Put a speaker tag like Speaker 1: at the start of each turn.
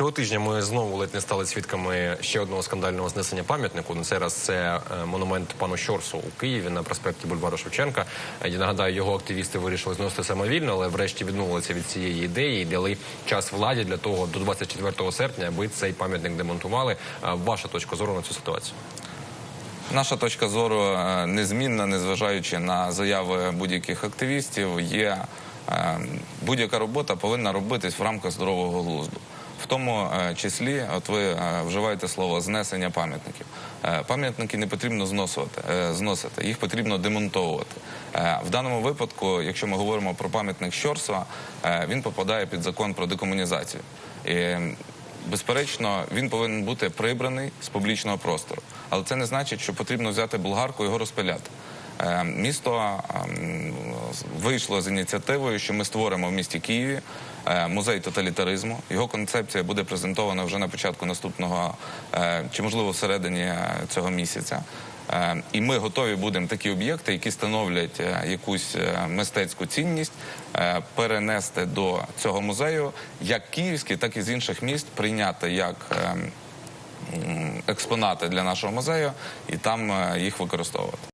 Speaker 1: Цього тижня ми знову ледь не стали свідками ще одного скандального знесення пам'ятнику. На цей раз це е, монумент пану Щорсу у Києві на проспекті Бульвару Шевченка. Е, Я нагадаю, його активісти вирішили зносити самовільно, але врешті відмовилися від цієї ідеї і дали час владі для того до 24 серпня, аби цей пам'ятник демонтували. Е, Ваша точка зору на цю ситуацію?
Speaker 2: Наша точка зору незмінна, незважаючи на заяви будь-яких активістів, є будь-яка робота повинна робитись в рамках здорового глузду. В тому е, числі, от ви е, вживаєте слово знесення пам'ятників. Е, Пам'ятники не потрібно зносувати, е, зносити, їх потрібно демонтовувати. Е, В даному випадку, якщо ми говоримо про пам'ятник Щорсова, е, він попадає під закон про декомунізацію. І Безперечно, він повинен бути прибраний з публічного простору, але це не значить, що потрібно взяти болгарку і його розпиляти. Е, Місто ем, вийшло з ініціативою, що ми створимо в місті Києві е, музей тоталітаризму. Його концепція буде презентована вже на початку наступного е, чи можливо всередині е, цього місяця. І ми готові будемо такі об'єкти, які становлять якусь мистецьку цінність, перенести до цього музею, як київський, так і з інших міст, прийняти як ем, експонати для нашого музею і там їх використовувати.